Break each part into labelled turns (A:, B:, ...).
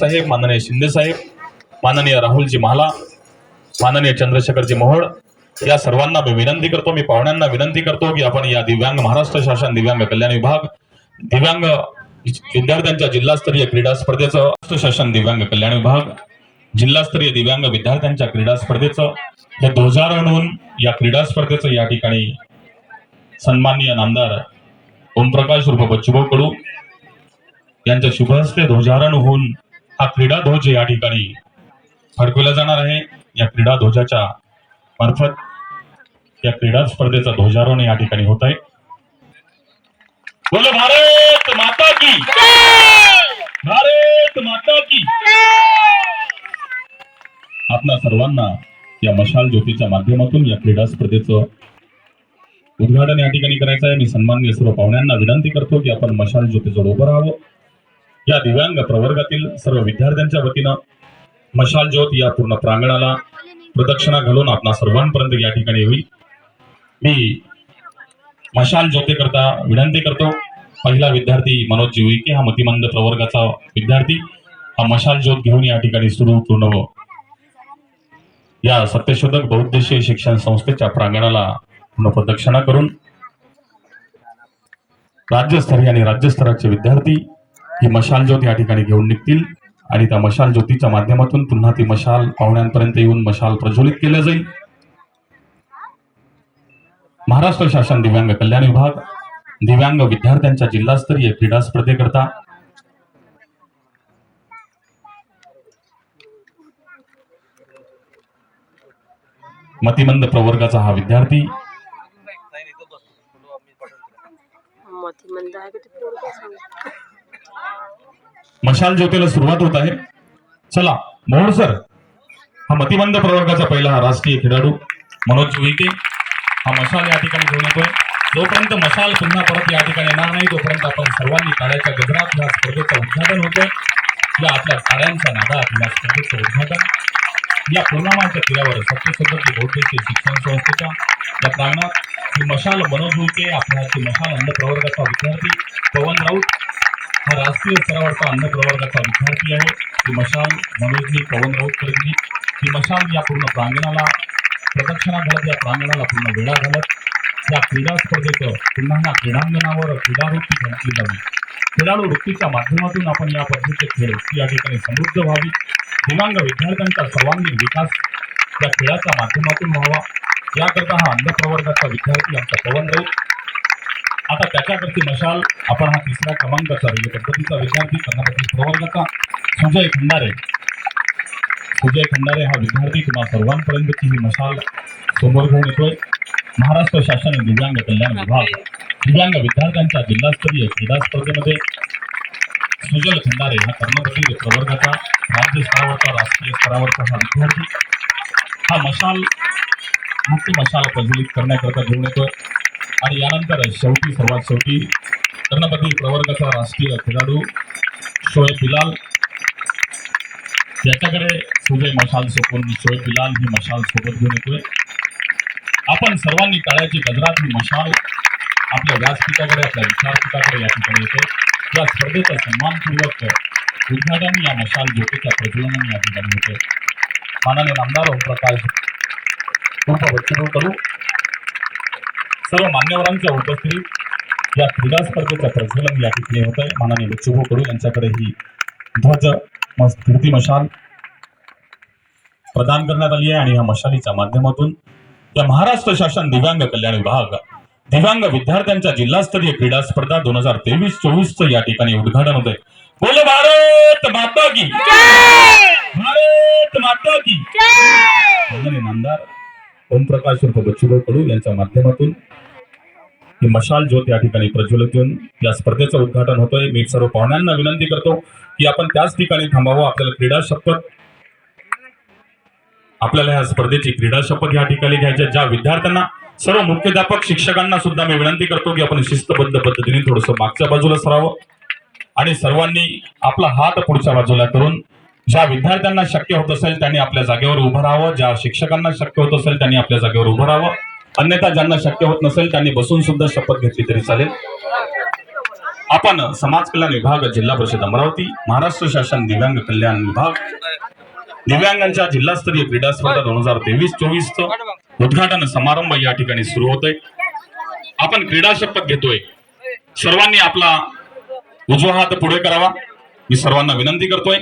A: साहेब माननीय शिंदे साहेब माननीय राहुलजी महाला माननीय चंद्रशेखरजी मोहोळ या सर्वांना मी विनंती करतो मी पाहुण्यांना विनंती करतो की आपण या दिव्यांग महाराष्ट्र शासन दिव्यांग कल्याण विभाग दिव्यांग विद्यार्थ्यांच्या जिल्हास्तरीय क्रीडा स्पर्धेचं महाराष्ट्र शासन दिव्यांग कल्याण विभाग जिल्हास्तरीय दिव्यांग विद्यार्थ्यांच्या क्रीडा स्पर्धेचं हे ध्वजारोहण या क्रीडा स्पर्धेचं या ठिकाणी सन्माननीय नामदार ओमप्रकाश रूप बच्चूभाऊ कडू यांच्या शुभहस्ते ध्वजारोहण होऊन हा क्रीडा ध्वज या ठिकाणी फडकवला जाणार आहे. या क्रीडा ध्वजाच्या मार्फत या क्रीडा स्पर्धेचा ध्वजारोहण या ठिकाणी होत आहे. बोलो भारत माता की. भारत माता की. आपल्या सर्वांना या मशाल ज्योतीच्या माध्यमातून या क्रीडा स्पर्धेचं उद्घाटन या ठिकाणी करायचं आहे. मी सन्माननीय सर्व पाहुण्यांना विनंती करतो की आपण मशाल ज्योतीजवळ उभं राहावं. या दिव्यांग प्रवर्गातील सर्व विद्यार्थ्यांच्या वतीनं मशाल ज्योत या पूर्ण प्रांगणाला प्रदक्षिणा घालून आपणा सर्वांपर्यंत या ठिकाणी होईल मी मशाल ज्योतीकरता विनंती करतो. पहिला विद्यार्थी मनोज उईके हा मतिमंद प्रवर्गाचा विद्यार्थी हा मशाल ज्योत घेऊन या ठिकाणी सुरू पूर्ण या सत्यशोधक बहुद्देशीय शिक्षण संस्थेच्या प्रांगणाला पूर्ण प्रदक्षिणा करून राज्यस्तरीय आणि राज्यस्तराचे विद्यार्थी ही मशाल ज्योत या ठिकाणी घेऊन निघतील. आणि त्या मशाल ज्योतीच्या माध्यमातून पुन्हा ती मशाल पाहुण्यांपर्यंत येऊन मशाल प्रज्वलित केलं जाईल. महाराष्ट्र शासन दिव्यांग कल्याण विभाग दिव्यांग विद्यार्थ्यांच्या जिल्हास्तरीय क्रीडा स्पर्धेकरता मतिमंद प्रवर्गाचा हा विद्यार्थी.
B: मतिमंद आहे
A: मशाल ज्योतीला सुरुवात होत आहे. चला मोहन सर हा मतिमंद प्रवर्गाचा पहिला हा राष्ट्रीय खेळाडू मनोज विके हा मशाल या ठिकाणी घेऊन येतोय. जोपर्यंत मशाल पुन्हा परत या ठिकाणी येणार नाही तोपर्यंत आपण सर्वांनी टाळ्याच्या गजरात या स्पर्धेचं उद्घाटन होतंय. या आपल्या टाळ्यांच्या नादात या स्पर्धेचं उद्घाटन. या पूर्णमाच्या तीरावर सत्यसंगती बौद्धेची शिक्षण संस्थेच्या या प्रांगणात ही मशाल मनोज उईके आपल्या मशाल अंध प्रवर्गाचा विद्यार्थी पवन राऊत हा राष्ट्रीय स्तरावरचा अन्न प्रवर्गाचा विद्यार्थी आहे. ही मशाल मनोजनी पवन राऊतकरजी ही मशाल या पूर्ण प्रांगणाला प्रदक्षिणा घालत या प्रांगणाला पूर्ण वेळा घालत या क्रीडा स्पर्धेचं पुन्हा क्रीडांगणावर क्रीडावृत्ती घातली जावी. खेळाडू वृत्तीच्या माध्यमातून आपण या पद्धतीचे खेळ या ठिकाणी समृद्ध व्हावी. दिव्यांग विद्यार्थ्यांचा सर्वांगीण विकास या खेळाच्या माध्यमातून व्हावा. याकरता हा अन्न प्रवर्गाचा विद्यार्थी आमचा पवन राऊत. आता त्याच्याकडची मशाल आपण हा तिसऱ्या क्रमांकाचा म्हणजे पद्धतीचा विद्यार्थी कर्नाटकी प्रवर्गाचा सुजय खंडारे. सुजय खंडारे हा विद्यार्थी तुम्हा सर्वांपर्यंतची ही मशाल समोर घेऊन येतोय. महाराष्ट्र शासन दिव्यांग कल्याण विभाग. दिव्यांग विद्यार्थ्यांच्या जिल्हास्तरीय क्रीडा स्पर्धेमध्ये सुजल खंडारे हा कर्नाटकी प्रवर्गाचा राज्य स्तरावरचा राष्ट्रीय स्तरावरचा हा विद्यार्थी. हा मशाल मुख्य मशाल प्रज्वलित करण्याकरता घेऊन येतोय. आणि यानंतर शेवटी सर्वात शेवटी कर्णपती प्रवर्गाचा राष्ट्रीय खेळाडू शोएब बिलाल. याच्याकडे सुजय मशाल सोपून शोएब बिलाल ही मशाल सोबत घेऊन येतोय. आपण सर्वांनी काळ्याची गजरात ही मशाल आपल्या व्यासपीठाकडे आपल्या विचारपीठाकडे या ठिकाणी येते या स्पर्धेचा सन्मानपूर्वक उद्घाटन या मशाल ज्योतीच्या प्रज्वलनाने या ठिकाणी होते माननीय नामदार ओमप्रकाश उर्फ बच्चूभाऊ कडू सर्व मान्यवरांच्या उपस्थितीत या क्रीडा स्पर्धेचं प्रज्वलन या ठिकाणी होत आहे. माननीय बच्चूभाऊ कडू यांच्याकडे ही ध्वज फिरती मशाल प्रदान करण्यात आली आहे आणि या मशालीच्या माध्यमातून या महाराष्ट्र शासन दिव्यांग कल्याण विभाग दिव्यांग विद्यार्थ्यांच्या जिल्हास्तरीय क्रीडा स्पर्धा दोन हजार तेवीस चोवीस च या ठिकाणी उद्घाटन होत आहे बोल भारत माता की. भारत माता की. नामदार ओमप्रकाश उर्फ बच्चूभाऊ कडू यांच्या माध्यमातून ही मशाल ज्योत या ठिकाणी प्रज्वलित होऊन या स्पर्धेचं उद्घाटन होतोय. मी सर्व पाहुण्यांना विनंती करतो की आपण त्याच ठिकाणी थांबावं. आपल्याला क्रीडा शपथ आपल्याला या स्पर्धेची क्रीडा शपथ या ठिकाणी घ्यायच्या ज्या विद्यार्थ्यांना सर्व मुख्याध्यापक शिक्षकांना सुद्धा मी विनंती करतो की आपण शिस्तबद्ध पद्धतीने थोडंसं मागच्या बाजूला सरावं आणि सर्वांनी आपला हात पुढच्या बाजूला करून ज्या विद्यार्थ्यांना शक्य होत असेल त्यांनी आपल्या जागेवर उभं राहावं ज्या शिक्षकांना शक्य होत असेल त्यांनी आपल्या जागेवर उभं राहावं. अन्यथा ज्यांना शक्य होत नसेल त्यांनी बसून सुद्धा शपथ घेतली तरी चालेल. आपण समाज कल्याण विभाग जिल्हा परिषद अमरावती महाराष्ट्र शासन दिव्यांग कल्याण विभाग दिव्यांगांच्या जिल्हास्तरीय क्रीडा स्पर्धा दोन हजार तेवीस चोवीस उद्घाटन समारंभ या ठिकाणी सुरू होतोय. आपण क्रीडा शपथ घेतोय. सर्वांनी आपला उजवा हात पुढे करावा. मी सर्वांना विनंती करतोय.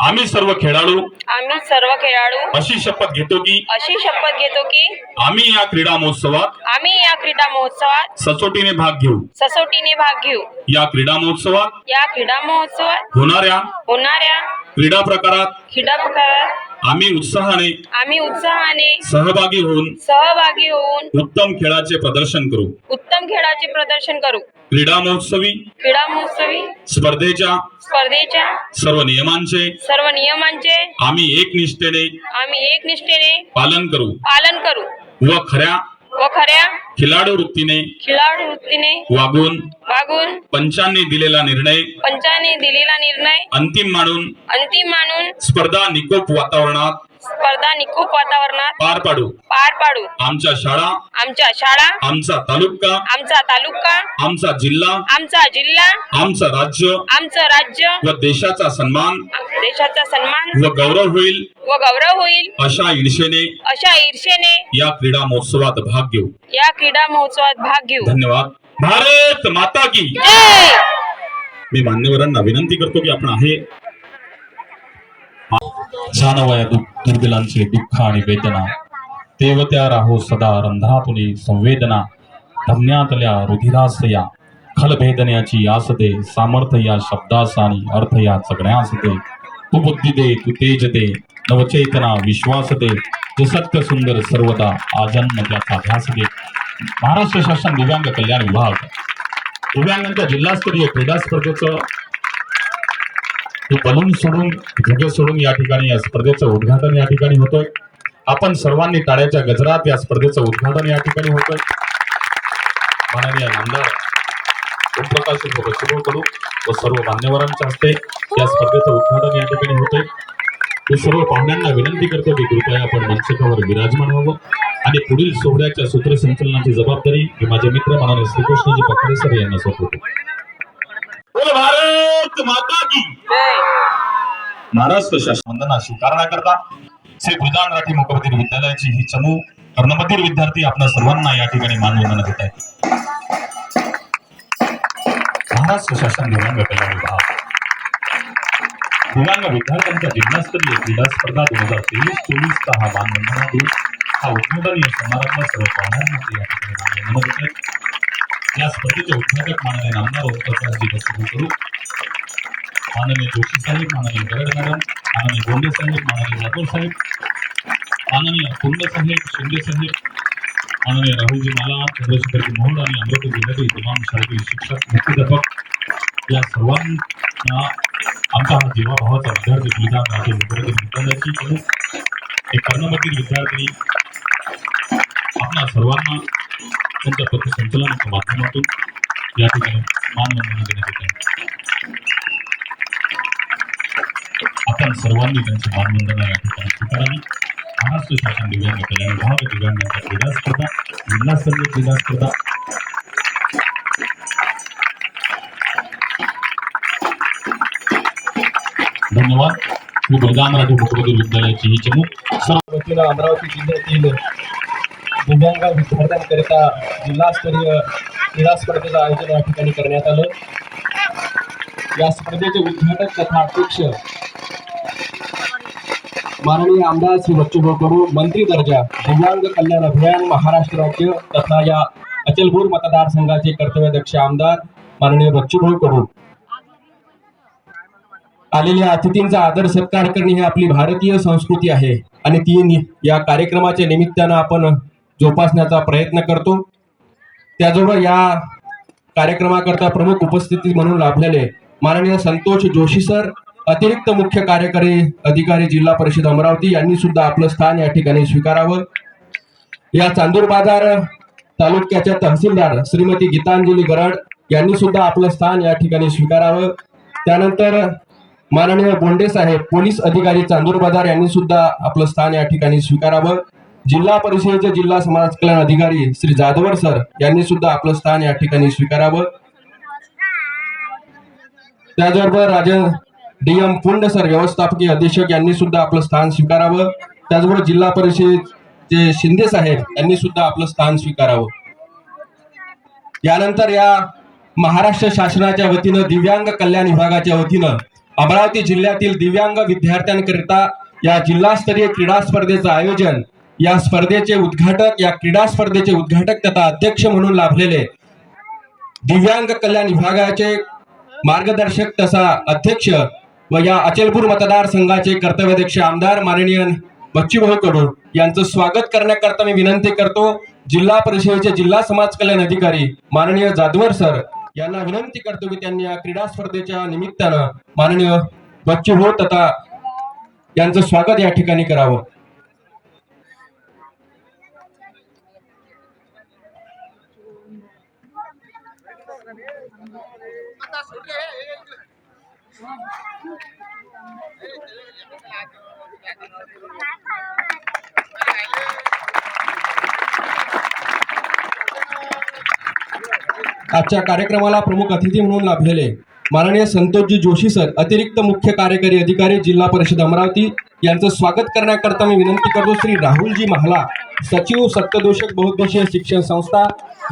A: आम्ही सर्व खेळाडू
B: आम्ही सर्व खेळाडू
A: अशी शपथ घेतो की
B: अशी शपथ घेतो की
A: आम्ही या क्रीडा महोत्सवात
B: आम्ही या क्रीडा महोत्सवात
A: सचोटीने भाग घेऊ.
B: ससोटीने भाग घेऊ.
A: या क्रीडा महोत्सवात
B: या क्रीडा महोत्सवात
A: होणाऱ्या
B: होणाऱ्या
A: क्रीडा प्रकारात
B: क्रीडा प्रकारात
A: आम्ही उत्साहाने
B: आम्ही उत्साहाने
A: सहभागी होऊन
B: सहभागी होऊन
A: उत्तम खेळाचे प्रदर्शन करू.
B: उत्तम खेळाचे प्रदर्शन करू.
A: क्रीडा महोत्सवी
B: क्रीडा महोत्सवी
A: स्पर्धेच्या
B: स्पर्धेच्या
A: सर्व नियमांचे
B: सर्व नियमांचे
A: आम्ही एकनिष्ठेने
B: आम्ही एकनिष्ठेने
A: पालन करू.
B: पालन करू.
A: व खऱ्या
B: व खऱ्या
A: खिलाडू वृत्तीने
B: खेळाडू वृत्तीने
A: वागून
B: वागून
A: पंचांनी दिलेला निर्णय
B: पंचाने दिलेला निर्णय
A: अंतिम मानून
B: अंतिम मानून
A: स्पर्धा निकोप वातावरणात
B: स्पर्धा निकोप वातावरणात
A: पार पाडू.
B: पार पाडू.
A: आमच्या शाळा
B: आमच्या शाळा
A: आमचा तालुका
B: आमचा तालुका
A: आमचा जिल्हा
B: आमचा जिल्हा
A: आमचं राज्य
B: आमचं राज्य
A: व देशाचा सन्मान
B: देशाचा सन्मान
A: व गौरव होईल
B: व गौरव होईल.
A: अशा ईर्षेने
B: अशा ईर्षेने
A: या क्रीडा महोत्सवात भाग घेऊ.
B: या क्रीडा महोत्सवात भाग घेऊ.
A: धन्यवाद. भारत माता की मी मान्यवरांना विनंती करतो की आपण आहे जाणवया दुः- दुर्बिलांचे दुःख आणि वेदना. देवत्या राहो सदा रंध्रातुनी संवेदना. धमन्यातल्या रुधिरासया. खलभेदन्याची आस दे सामर्थ्य या शब्दास आणि अर्थ या जगण्यास दे तू बुद्धी दे तू तेज दे नवचेतना विश्वास दे सत्य सुंदर सर्वदा आजन्म त्याचा ध्यास दे महाराष्ट्र शासन दिव्यांग कल्याण विभाग. दिव्यांगांच्या जिल्हास्तरीय क्रीडा स्पर्धेचं हे बलून सोडून झुगे सोडून या ठिकाणी या स्पर्धेचं उद्घाटन या ठिकाणी होतोय. आपण सर्वांनी टाळ्याच्या गजरात या स्पर्धेचं उद्घाटन या ठिकाणी होतोय. माननीय आमदार ओमप्रकाश सुरू करू व सर्व मान्यवरांच्या हस्ते या स्पर्धेचं उद्घाटन या ठिकाणी होतंय. मी सर्व पाहुण्यांना विनंती करतो की कृपया आपण मंचकावर विराजमान व्हावं आणि पुढील सोहळ्याच्या सूत्रसंचलनाची जबाबदारी मी माझे मित्र माननीय श्रीकृष्णजी पकडे सर यांना सोपवतो. बोल भारत माता की। महाराष्ट्र शासन वंदना स्वीकारण्याकरता श्री गुरुदान राठी मुखबधीर विद्यालयाची ही चमू कर्णबधीर विद्यार्थी आपल्या सर्वांना या ठिकाणी मानवंदना देत आहेत महाराष्ट्र शासन दिव्यांग कल्याण विभाग. दिव्यांग विद्यार्थ्यांच्या जिल्हास्तरीय क्रीडा स्पर्धा दोन हजार तेवीस चोवीसचा हा मानवंदना दिन हा उद्घाटनीय समारंभ सर्व पाहुण्यांना या ठिकाणी मानवंदना देत आहेत या स्पर्धेचे उद्घाटक माननीय नामदार ओमप्रकाशजी बच्चू करू. माननीय जोशी साहेब माननीय गरड मॅडम माननीय गोंडे साहेब माननीय जाधव साहेब माननीय कुंड साहेब शिंदे साहेब माननीय राहुलजी माला चंद्रशेखरजी मोहोळ आणि अमरावती जिल्ह्यातील तमाम शाळेतील शिक्षक मुख्याध्यापक या सर्वांना आमचा हा जीवाभावाचा विद्यार्थी बलिदान राहते विद्यार्थी विद्यालयाची प्रमुख एक कर्णमधील विद्यार्थी आपल्या सर्वांना त्यांच्या पथसंचलनाच्या माध्यमातून या ठिकाणी मानवंदना देण्यात येत. आहे आपण सर्वांनी त्यांची मानवंदना या ठिकाणी स्वीकारावी. महाराष्ट्र शासन दिव्यांग कल्याण विभाग दिव्यांगांच्या क्रीडा स्पर्धा जिल्हास्तरीय क्रीडा स्पर्धा. धन्यवाद. मी दुर्गा मराठी मुख्यमंत्री विद्यालयाची ही चमू. सर्व
C: वतीनं अमरावती जिल्ह्यातील दिव्यांग विद्यार्थ्यांकरिता जिल्हास्तरीय क्रीडा स्पर्धेचं आयोजन या ठिकाणी करण्यात आलं. या स्पर्धेचे उद्घाटक तथा अध्यक्ष माननीय आमदार श्री बच्चूभाऊ कडू मंत्री दर्जा दिव्यांग कल्याण अभियान महाराष्ट्र राज्य तथा या अचलपूर मतदारसंघाचे कर्तव्याध्यक्ष आमदार माननीय बच्चूभाऊ कडू. आलेल्या अतिथींचा आदर सत्कार करणे ही आपली भारतीय संस्कृती आहे आणि ती या कार्यक्रमाच्या निमित्तानं आपण जोपासण्याचा प्रयत्न करतो. त्याजवळ या कार्यक्रमाकरता प्रमुख उपस्थिती म्हणून लाभलेले माननीय संतोष जोशी सर अतिरिक्त मुख्य कार्यकारी अधिकारी जिल्हा परिषद अमरावती यांनी सुद्धा आपलं स्थान या ठिकाणी स्वीकारावं. या चांदूर बाजार तालुक्याच्या तहसीलदार श्रीमती गीतांजली गरड यांनी सुद्धा आपलं स्थान या ठिकाणी स्वीकारावं. त्यानंतर माननीय बोंडे साहेब पोलीस अधिकारी चांदूर बाजार यांनी सुद्धा आपलं स्थान या ठिकाणी स्वीकारावं. जिल्हा परिषदेचे जिल्हा समाज कल्याण अधिकारी श्री जाधवर सर यांनी सुद्धा आपलं स्थान या ठिकाणी स्वीकारावं. त्याचबरोबर Rajan D M Pund sir व्यवस्थापकीय अधीक्षक यांनी सुद्धा आपलं स्थान स्वीकारावं. त्याचबरोबर जिल्हा परिषदेचे शिंदे साहेब यांनी सुद्धा आपलं स्थान स्वीकारावं. यानंतर या महाराष्ट्र शासनाच्या वतीनं दिव्यांग कल्याण विभागाच्या वतीनं अमरावती जिल्ह्यातील दिव्यांग विद्यार्थ्यांकरिता या जिल्हास्तरीय क्रीडा स्पर्धेचं आयोजन या स्पर्धेचे उद्घाटक या क्रीडा स्पर्धेचे उद्घाटक तथा अध्यक्ष म्हणून लाभलेले दिव्यांग कल्याण विभागाचे मार्गदर्शक तसा अध्यक्ष व या अचलपूर मतदारसंघाचे कर्तव्याध्यक्ष आमदार माननीय बच्चूभाऊ कडू यांचं स्वागत करण्याकरता मी विनंती करतो. जिल्हा परिषदेचे जिल्हा समाज कल्याण अधिकारी माननीय जाधवर सर यांना विनंती करतो की त्यांनी या क्रीडा स्पर्धेच्या निमित्तानं माननीय बच्चूभाऊ तथा यांचं स्वागत या ठिकाणी करावं. आजच्या कार्यक्रमाला प्रमुख अतिथी म्हणून लाभलेले माननीय संतोषजी जोशी सर अतिरिक्त मुख्य कार्यकारी अधिकारी जिल्हा परिषद अमरावती यांचं स्वागत करण्याकरता मी विनंती करतो श्री राहुलजी महाला सचिव सत्यदोषक बहुद्देशीय शिक्षण संस्था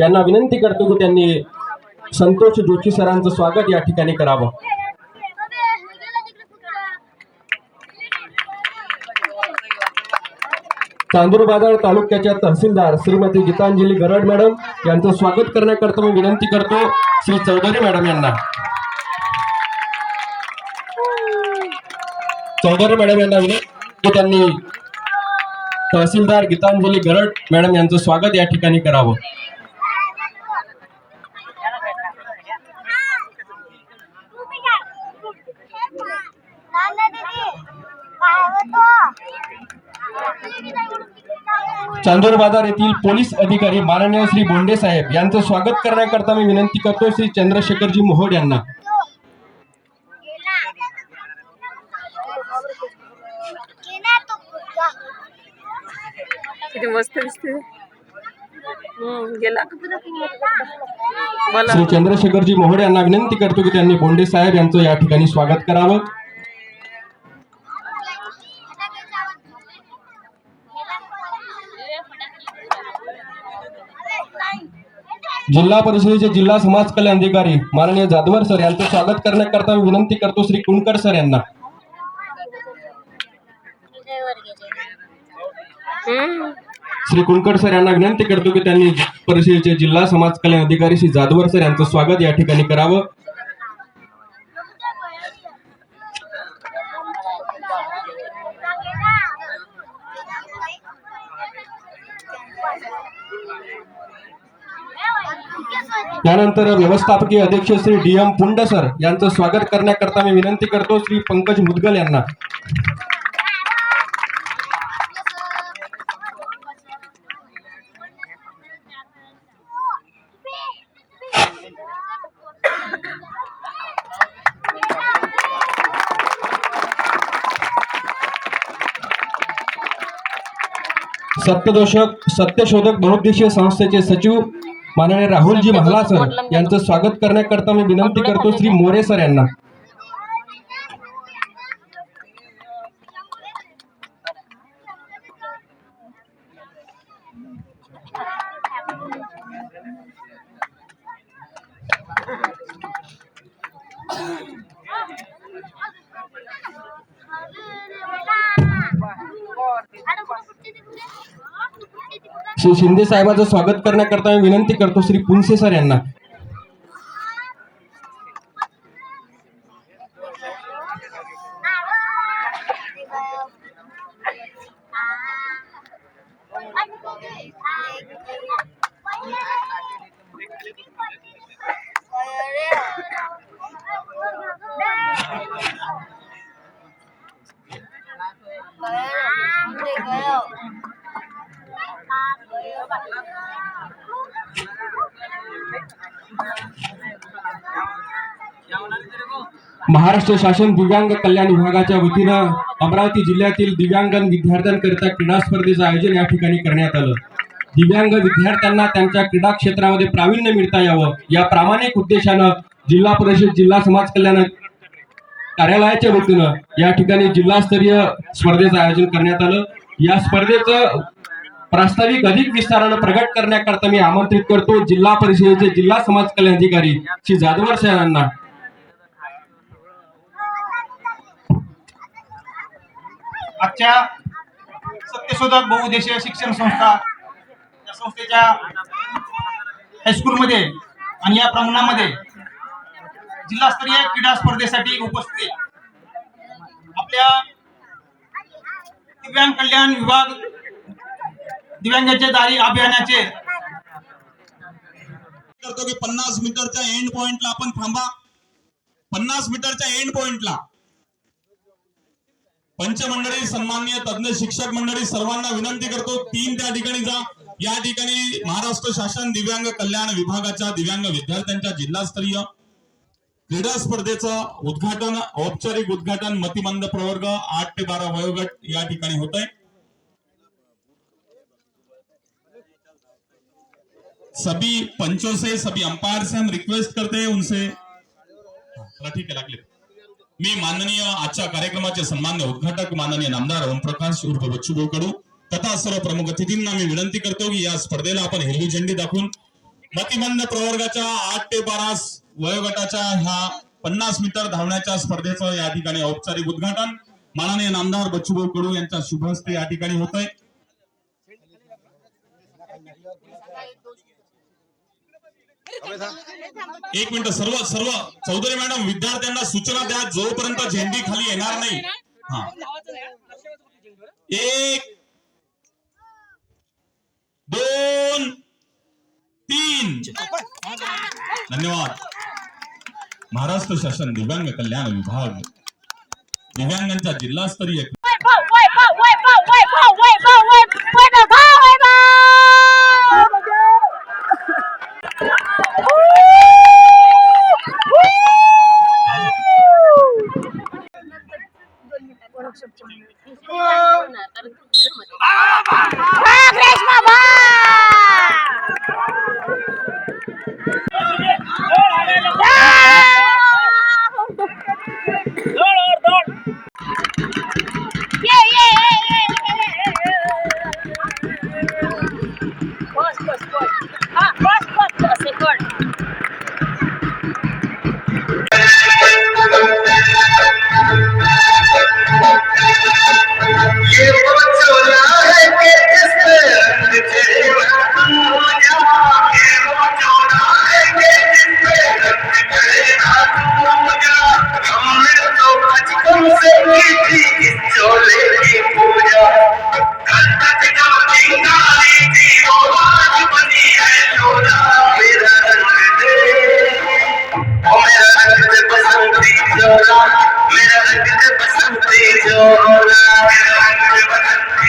C: यांना विनंती करतो की त्यांनी संतोष जोशी सरांचं स्वागत या ठिकाणी करावं. चांदूरबाजार तालुक्याच्या तहसीलदार श्रीमती गीतांजली गरड मॅडम यांचं स्वागत करण्याकरता मी विनंती करतो श्री चौधरी मॅडम यांना. चौधरी मॅडम यांना विनंती त्यांनी तहसीलदार गीतांजली गरड मॅडम यांचं स्वागत या ठिकाणी करावं. चांदूर बाजार येथील पोलीस अधिकारी माननीय श्री बोंडे साहेब यांचं स्वागत करण्याकरता मी विनंती करतो श्री चंद्रशेखरजी मोहोड यांना.
B: किती मस्त दिसते.
C: श्री चंद्रशेखरजी मोहोड यांना विनंती करतो की त्यांनी बोंडे साहेब यांचं या ठिकाणी स्वागत करावं. जिल्हा परिषदेचे जिल्हा समाज कल्याण अधिकारी माननीय जाधवर सर यांचं स्वागत करण्याकरता मी विनंती करतो श्री कुणकर सर यांना. श्री कुणकर सर यांना विनंती करतो की त्यांनी परिषदेचे जिल्हा समाज कल्याण अधिकारी श्री जाधवर सर यांचं स्वागत या ठिकाणी करावं. त्यानंतर व्यवस्थापकीय अध्यक्ष Shri D M Pund sir यांचं स्वागत करण्याकरता मी विनंती करतो श्री पंकज मुदगल यांना. सत्यदोषक सत्यशोधक बहुउद्देशीय संस्थेचे सचिव माननीय राहुलजी महाला सर यांचं स्वागत करण्याकरता मी विनंती करतो श्री मोरे सर यांना. श्री शिंदे साहेबांचं स्वागत करण्याकरता मी विनंती करतो श्री पुनसे सर यांना. महाराष्ट्र शासन दिव्यांग कल्याण विभागाच्या वतीनं अमरावती जिल्ह्यातील दिव्यांग विद्यार्थ्यांकरिता क्रीडा स्पर्धेचं आयोजन या ठिकाणी करण्यात आलं. दिव्यांग विद्यार्थ्यांना त्यांच्या क्रीडा क्षेत्रामध्ये प्रावीण्य मिळता यावं या प्रामाणिक उद्देशानं जिल्हा परिषद जिल्हा समाज कल्याण कार्यालयाच्या वतीनं या ठिकाणी जिल्हास्तरीय स्पर्धेचं आयोजन करण्यात आलं. या स्पर्धेचं प्रास्ताविक अधिक विस्तारानं प्रगट करण्याकरता मी आमंत्रित करतो जिल्हा परिषदेचे जिल्हा समाज कल्याण अधिकारी श्री जाधवर साहेब यांना
D: आजच्या सत्यशोधक बहुउद्देशीय शिक्षण संस्था या संस्थेच्या हायस्कूलमध्ये आणि या प्रांगणामध्ये जिल्हास्तरीय क्रीडा स्पर्धेसाठी उपस्थित आपल्या दिव्यांग कल्याण विभाग दिव्यांगाच्या दारी अभियानाचे
A: करतो की पन्नास मीटरच्या एंड पॉइंटला आपण थांबा. पन्नास मीटरच्या एंड पॉइंटला पंचमंडळी सन्मान्य तज्ञ शिक्षक मंडळी सर्वांना विनंती करतो तीन त्या ठिकाणी जा. या ठिकाणी महाराष्ट्र शासन दिव्यांग कल्याण विभागाच्या दिव्यांग विद्यार्थ्यांच्या जिल्हास्तरीय क्रीडा स्पर्धेचं उद्घाटन औपचारिक उद्घाटन मतिमंद प्रवर्ग आठ ते बारा वयोगट या ठिकाणी होत आहे सभी पंचों से सभी अंपायर से हम रिक्वेस्ट करते हैं उनसे. ठीक है लागले. मी माननीय आजच्या कार्यक्रमाचे सन्मान्य उद्घाटक माननीय नामदार ओमप्रकाश उर्फ बच्चूभाऊ कडू तथा सर्व प्रमुख अतिथींना मी विनंती करतो की या स्पर्धेला आपण हिरवी झेंडी दाखवून मतिमंद प्रवर्गाच्या आठ ते बारा वयोगटाच्या ह्या पन्नास मीटर धावण्याच्या स्पर्धेचं या ठिकाणी औपचारिक उद्घाटन माननीय नामदार बच्चूभाऊ कडू यांच्या शुभ हस्ते या ठिकाणी होत आहे एक मिनिट सर्व सर्व. चौधरी मॅडम विद्यार्थ्यांना सूचना द्या जोपर्यंत झेंडी खाली येणार नाही. हा. एक दोन तीन. धन्यवाद. महाराष्ट्र शासन दिव्यांग कल्याण विभाग. दिव्यांगांचा जिल्हास्तरीय
E: दे बसंती चोला मेरा रंग दे बसंती चोला मेरा रंग दे बसंती